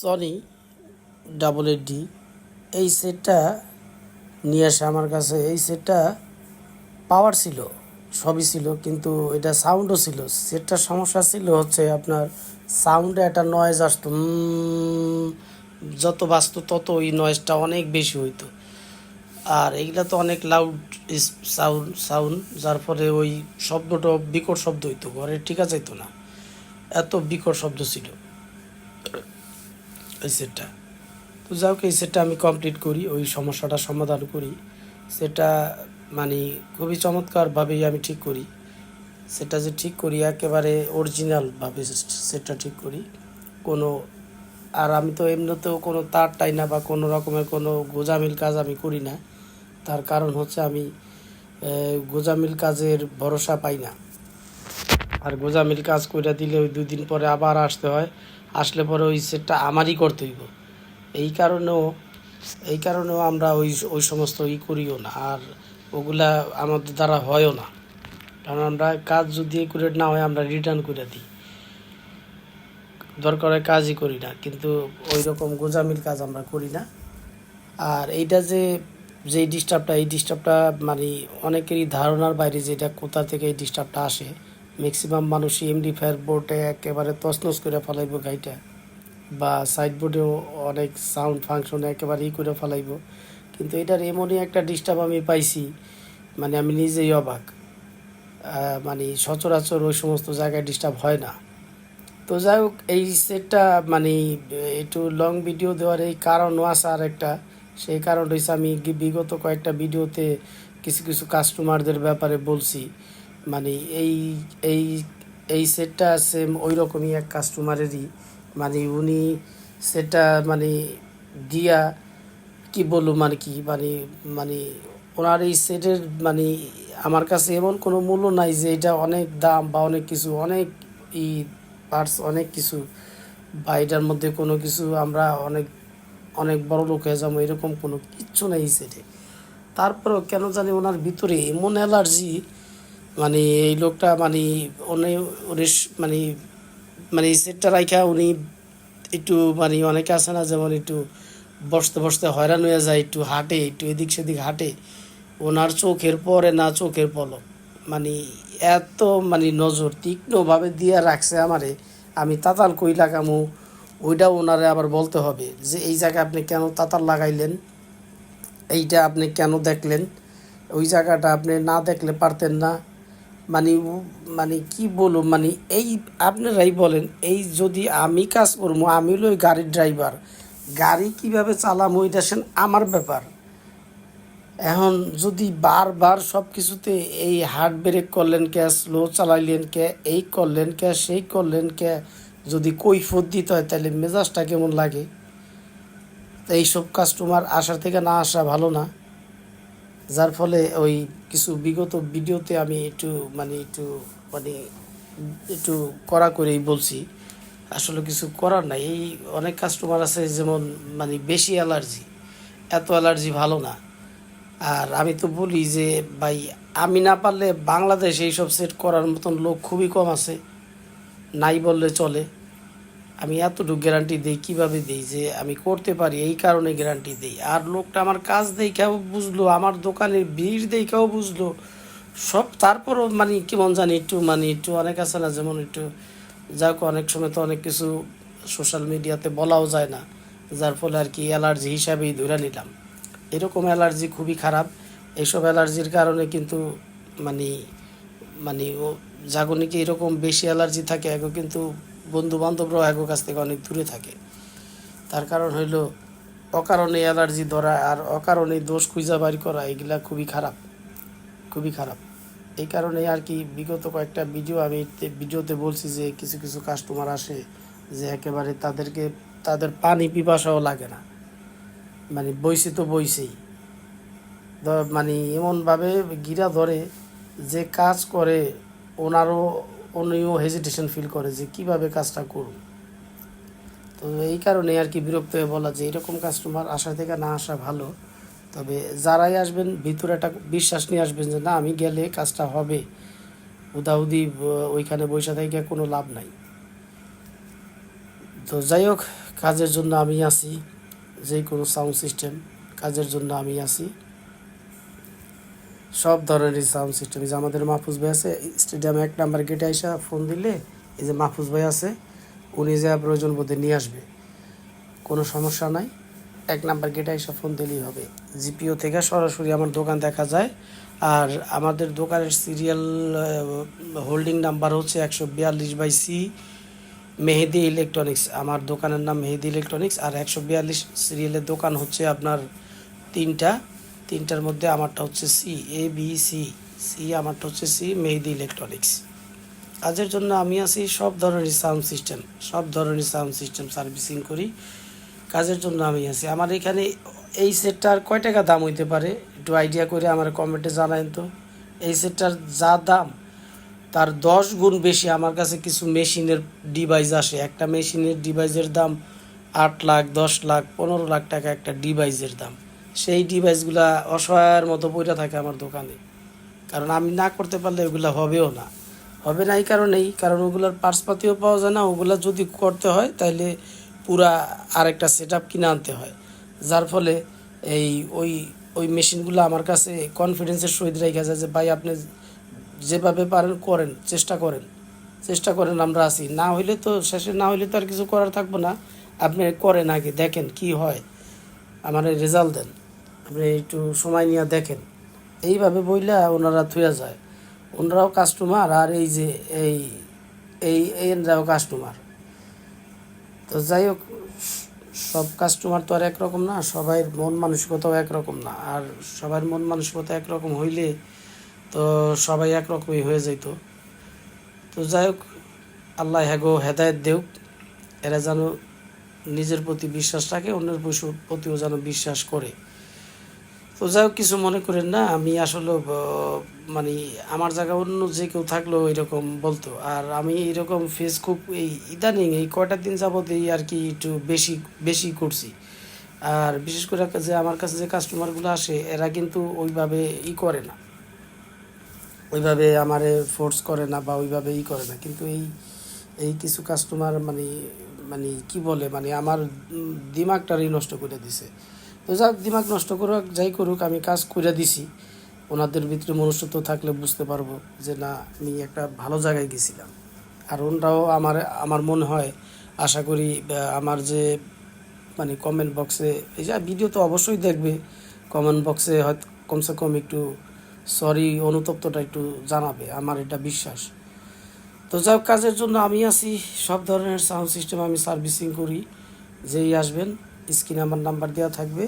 Sony double eight D এই সেটটা নিয়ে আসে আমার কাছে। এই সেটটা পাওয়ার ছিল, সবই ছিল, কিন্তু এটা সাউন্ডও ছিল। সেটটার সমস্যা ছিল হচ্ছে আপনার সাউন্ডে একটা নয়েজ আসতো যত বাজতো তত ওই নয়েজটা অনেক বেশি হইতো। আর এইগুলা তো অনেক লাউড সাউন্ড সাউন্ড যার ফলে ওই শব্দটা বিকট শব্দ হইতো, ঘরে ঠিক আছে না। এত বিকট শব্দ ছিল। এই সেটটা তো হোক, এই সেটটা আমি কমপ্লিট করি, ওই সমস্যাটা সমাধান করি। সেটা মানে খুবই চমৎকারভাবেই আমি ঠিক করি। সেটা যে ঠিক করি, একেবারে অরিজিনালভাবে সেটটা ঠিক করি। কোনো, আর আমি তো এমনিতেও কোনো তার টাই না বা কোনো রকমের কোনো গোজামিল কাজ আমি করি না। তার কারণ হচ্ছে আমি গোজামিল কাজের ভরসা পাই না। আর গোজামিল কাজ করে দিলে ওই দুই দিন পরে আবার আসতে হয়। আসলে পরে ওই সেটটা আমারই করতে হইব। এই কারণেও এই কারণেও আমরা ওই ওই সমস্ত ই করিও না আর ওগুলা আমাদের দ্বারা হয়ও না। কারণ আমরা কাজ যদি একুরেট না হয়, আমরা রিটার্ন করে দিই। দরকার কাজই করি না, কিন্তু ওই রকম গোজামিল কাজ আমরা করি না। আর এইটা যে যে ডিস্টার্বটা এই ডিস্টার্বটা মানে অনেকেরই ধারণার বাইরে যে এটা কোথা থেকে এই ডিস্টার্বটা আসে ম্যাক্সিমাম মানুষই এমডি ফায়ার বোর্ডে একেবারে তছনছ করে ফেলাইব গাড়িটা। বা সাইড বোর্ডেও অনেক সাউন্ড ফাংশন একেবারে ই করে ফেলাইব। কিন্তু এটার এমনই একটা ডিস্টার্ব আমি পাইছি মানে আমি নিজেই অবাক। মানে সচরাচর ওই সমস্ত জায়গায় ডিস্টার্ব হয় না। তো যাই হোক, এই সেটটা মানে একটু লং ভিডিও দেওয়ার এই কারণও আছে আর একটা সেই কারণ হয়েছে আমি বিগত কয়েকটা ভিডিওতে কিছু কিছু কাস্টমারদের ব্যাপারে বলছি। মানে এই এই এই সেটটা সেম ওই রকমই এক কাস্টমারেরই মানে উনি সেটা মানে দিয়া কি বলব মানে কি মানে মানে ওনার এই সেটের মানে আমার কাছে এমন কোনো মূল্য নাই যে এটা অনেক দাম বা অনেক কিছু, অনেক ই পার্টস অনেক কিছু বা এটার মধ্যে কোনো কিছু আমরা অনেক অনেক বড় লোক হয়ে যাব, এরকম কোনো কিচ্ছু নেই সেটে। তারপরেও কেন জানি ওনার ভিতরে এমন অ্যালার্জি মানে এই লোকটা মানে অনেক মানে মানে সেটটা রাইখা উনি একটু মানে অনেকে আছে না, যেমন একটু বসতে বসতে হয়রান হয়ে যায়, একটু হাঁটে, একটু এদিক সেদিক হাঁটে। ওনার চোখের পরে না চোখের পলক। মানে এত মানে নজর তীক্ষ্ণভাবে দিয়ে রাখছে আমারে। আমি তাতাল কই লাগামু? ওইটা ওনারে আবার বলতে হবে যে, এই জায়গায় আপনি কেন তাতাল লাগাইলেন? এইটা আপনি কেন দেখলেন? ওই জায়গাটা আপনি না দেখলে পারতেন না। মানে মানে কি বলব মানে এই আপনারাই বলেন, এই যদি আমি কাজ করব, আমি হলো গাড়ির ড্রাইভার গাড়ি কীভাবে চালাম ওইটা সেন আমার ব্যাপার। এখন যদি বারবার সব কিছুতে এই হার্ড ব্রেক করলেন কে, স্লো চালাইলেন কে, এই করলেন কে, সেই করলেন কে, যদি কৈফত দিতে হয়, তাহলে মেজাজটা কেমন লাগে? এইসব কাস্টমার আসার থেকে না আসা ভালো না। যার ফলে ওই কিছু বিগত ভিডিওতে আমি একটু মানে একটু মানে একটু করা করেই বলছি। আসলে কিছু করার নাই। এই অনেক কাস্টমার আছে যেমন মানে বেশি অ্যালার্জি এত অ্যালার্জি ভালো না। আর আমি তো বলি যে, ভাই, আমি না পারলে বাংলাদেশে এইসব সেট করার মতন লোক খুবই কম আছে। নাই বললে চলে। আমি এতটুকু গ্যারান্টি দিই, কীভাবে দিই যে আমি করতে পারি, এই কারণে গ্যারান্টি দিই। আর লোকটা আমার কাজ দেখেও বুঝলো, আমার দোকানের ভিড় দেখেও বুঝলো। সব তারপরও মানে কেমন জানি একটু মানে একটু অনেক আছে না, যেমন একটু যাক, অনেক সময় তো অনেক কিছু সোশ্যাল মিডিয়াতে বলাও যায় না। যার ফলে আর কি অ্যালার্জি হিসাবেই ধরে নিলাম। এরকম অ্যালার্জি খুবই খারাপ। এইসব অ্যালার্জির কারণে কিন্তু মানে মানে ও যাগো নাকি এরকম বেশি অ্যালার্জি থাকে, এগো কিন্তু বন্ধু বান্ধবরাও এগো কাছ থেকে অনেক দূরে থাকে। তার কারণ হইল, অকারণে অ্যালার্জি ধরা আর অকারণে দোষ খুঁজা বাড়ি করা, এগুলা খুবই খারাপ খুবই খারাপ। এই কারণে আর কি বিগত কয়েকটা ভিডিও আমি ভিডিওতে বলছি যে কিছু কিছু কাস্টমার আসে যে একেবারে তাদেরকে, তাদের পানি পিপাসাও লাগে না। মানে বইছে তো বইছেই। মানে এমনভাবে গিরা ধরে যে কাজ করে, ওনারও উনিও হেজিটেশন ফিল করে যে কীভাবে কাজটা করুন। তো এই কারণে আর কি বিরক্ত হয়ে বলা যে এরকম কাস্টমার আসা থেকে না আসা ভালো। তবে যারাই আসবেন, ভিতরে একটা বিশ্বাস নিয়ে আসবেন যে, না, আমি গেলে কাজটা হবে। উদাউদি ওইখানে বৈশা থেকে কোনো লাভ নাই। তো যাই হোক, কাজের জন্য আমি আছি যে কোনো সাউন্ড সিস্টেম কাজের জন্য আমি আছি। সব ধরনেরই সাউন্ড সিস্টেম যে আমাদের মাহফুজ ভাই আছে স্টেডিয়ামে এক নাম্বার গেটে আইসা ফোন দিলে, এই যে মাহফুজ ভাই আছে, উনি যা প্রয়োজন বোধে নিয়ে আসবে। কোনো সমস্যা নাই, এক নাম্বার গেটে আইসা ফোন দিলেই হবে। জিপিও থেকে সরাসরি আমার দোকান দেখা যায়। আর আমাদের দোকানের সিরিয়াল হোল্ডিং নাম্বার হচ্ছে একশো বিয়াল্লিশ বাই সি, মেহেদি ইলেকট্রনিক্স আমার দোকানের নাম মেহেদি ইলেকট্রনিক্স আর একশো বিয়াল্লিশ সিরিয়ালের দোকান হচ্ছে আপনার তিনটা। তিনটার মধ্যে আমারটা হচ্ছে C A B C C আমারটা হচ্ছে সি মেহেদি ইলেকট্রনিক্স কাজের জন্য আমি আছি সব ধরনের সাউন্ড সিস্টেম সব ধরনের সাউন্ড সিস্টেম সার্ভিসিং করি। কাজের জন্য আমি আছি। আমার এখানে এই সেটটার কয় টাকা দাম হইতে পারে? একটু আইডিয়া করে আমার কমেন্টে জানায়েন তো। এই সেটটার যা দাম, তার দশ গুণ বেশি আমার কাছে কিছু মেশিনের ডিভাইস আসে। একটা মেশিনের ডিভাইসের দাম আট লাখ, দশ লাখ, পনেরো লাখ টাকা একটা ডিভাইসের দাম। সেই ডিভাইসগুলা অসহায়ের মতো পড়ে থাকে আমার দোকানে। কারণ আমি না করতে পারলে ওগুলো হবেও না। হবে না এই কারণেই, কারণ ওগুলোর পার্সপাতিও পাওয়া যায় না, ওগুলো যদি করতে হয় তাহলে পুরা আরেকটা সেট আপ কিনে আনতে হয়। যার ফলে এই ওই ওই মেশিনগুলো আমার কাছে কনফিডেন্সের সহিত রেখে যায় যে, ভাই, আপনি যেভাবে পারেন, করেন, চেষ্টা করেন। চেষ্টা করেন, আমরা আছি। না হইলে তো শেষে, না হইলে তো আর কিছু করার থাকব না। আপনি করেন আগে, দেখেন কি হয়। আমার রেজাল্ট দেন। আপনি একটু সময় নিয়ে দেখেন। এইভাবে বইলা ওনারা থুয়া যায়। ওনারাও কাস্টমার আর এই যে এই এই এনরাও কাস্টমার তো যাই হোক, সব কাস্টমার তো আর একরকম না সবাই মন মানসিকতাও একরকম না। আর সবার মন মানসিকতা একরকম হইলে তো সবাই একরকমই হয়ে যেত তো যাই হোক, আল্লাহ হ্যাগো হেদায়ত দেউক। এরা যেন নিজের প্রতি বিশ্বাস রাখে, অন্যের পশুর প্রতিও যেন বিশ্বাস করে। তো যাই হোক, কিছু মনে করেন না, আমি আসলে মানে আমার জায়গা অন্য যে কেউ থাকলেও এরকম বলতো। আর আমি এরকম ফেস খুব এই ইদানিং এই কয়টা দিন যাবত এই আর কি একটু বেশি বেশি করছি। আর বিশেষ করে যে আমার কাছে যে কাস্টমারগুলো আসে, এরা কিন্তু ওইভাবে ই করে না। ওইভাবে আমারে ফোর্স করে না বা ওইভাবে ই করে না। কিন্তু এই এই কিছু কাস্টমার মানে মানে কি বলে মানে আমার দিমাগটারই নষ্ট করে দিছে। তো যাক দিমাগ নষ্ট করুক, যাই করুক, আমি কাজ করে দিছি। ওনাদের ভিতরে মনুষ্যত্ব থাকলে বুঝতে পারব যে, না, আমি একটা ভালো জায়গায় গেছিলাম। আর ওনরাও আমার আমার মনে হয়, আশা করি আমার যে মানে কমেন্ট বক্সে এই যে ভিডিও তো অবশ্যই দেখবে। কমেন্ট বক্সে হয়তো কমসে কম একটু সরি অনুতপ্তটা একটু জানাবে, আমার এটা বিশ্বাস। তো যাই কাজের জন্য আমি আছি। সব ধরনের সাউন্ড সিস্টেম আমি সার্ভিসিং করি, যেই আসবেন। স্ক্রিনে আমার নাম্বার দেওয়া থাকবে।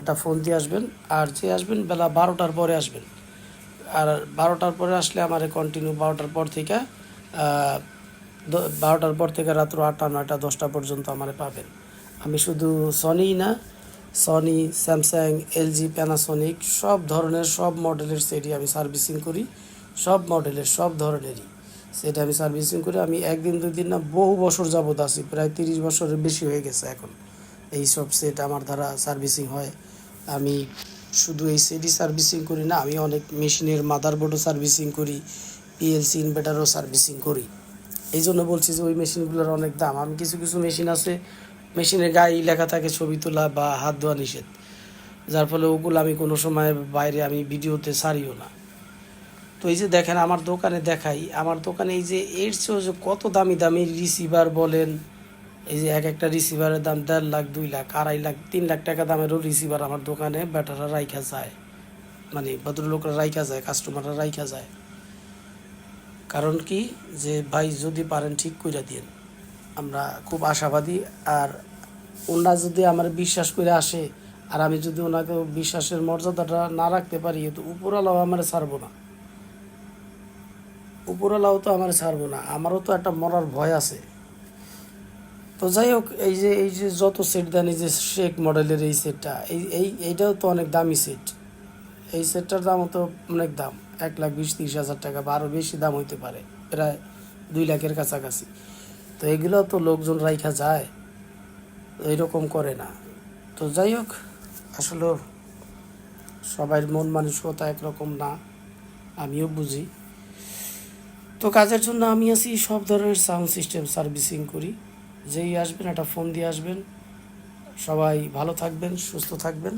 একটা ফোন দিয়ে আসবেন। আর যে আসবেন, বেলা বারোটার পরে আসবেন। আর বারোটার পরে আসলে আমার কন্টিনিউ বারোটার পর থেকে বারোটার পর থেকে রাত্র আটটা, নয়টা, দশটা পর্যন্ত আমার পাবেন। আমি শুধু সনিই না সনি স্যামসাং এলজি প্যানাসনিক সব ধরনের, সব মডেলের সেটি আমি সার্ভিসিং করি। সব মডেলের সব ধরনেরই সেটা আমি সার্ভিসিং করি। আমি একদিন, দুই দিন না বহু বছর যাবত আছি। প্রায় তিরিশ বছরের বেশি হয়ে গেছে এখন। এই সব সেট আমার দ্বারা সার্ভিসিং হয়। আমি শুধু এই সেটই সার্ভিসিং করি না, আমি অনেক মেশিনের মাদারবোর্ডও সার্ভিসিং করি পিএলসি ইনভার্টারও সার্ভিসিং করি। এই জন্য বলছি যে ওই মেশিনগুলোর অনেক দাম। আমি কিছু কিছু মেশিন আছে মেশিনের গায়ে লেখা থাকে ছবি তোলা বা হাত ধোয়া নিষেধ। যার ফলে ওগুলো আমি কোনো সময় বাইরে আমি ভিডিওতে ছাড়িও না। তো এই যে দেখেন, আমার দোকানে দেখাই, আমার দোকানে এই যে এর চেয়েও যে কত দামি দামি রিসিভার বলেন এই যে এক একটা রিসিভারের দাম দেড় লাখ, দুই লাখ, আড়াই লাখ, তিন লাখ টাকা দামেরও রিসিভার আমার দোকানে ব্যাটারা রাইখা যায়। মানে ভদ্রলোকরা রাইখা যায় কাস্টমাররা রাইখা যায়। কারণ কি? যে ভাই যদি পারেন ঠিক কইরা দিন আমরা খুব আশাবাদী। আর ওনারা যদি আমার বিশ্বাস করে আসে, আর আমি যদি ওনাকে বিশ্বাসের মর্যাদাটা না রাখতে পারি, তো উপরওয়ালাও আমার ছাড়বো না। উপরওয়ালাও তো আমার ছাড়বো না। আমারও তো একটা মরার ভয় আছে। তো যাই হোক, এই যে এই যে যত সেট দেন, এই যে শেক মডেলের এই সেটটা এই এই, এইটাও তো অনেক দামি সেট এই সেটটার দামও তো অনেক দাম, এক লাখ বিশ, তিরিশ হাজার টাকা বা আরও বেশি দাম হইতে পারে, প্রায় দুই লাখের কাছাকাছি। তো এগুলো তো লোকজন রাইখা যায়, এইরকম করে না। তো যাই হোক, আসলে সবার মন মানসিকতা একরকম না, আমিও বুঝি। তো কাজের জন্য আমি আছি, সব ধরনের সাউন্ড সিস্টেম সার্ভিসিং করি। যেই আসবেন একটা ফোন দিয়ে আসবেন। সবাই ভালো থাকবেন সুস্থ থাকবেন।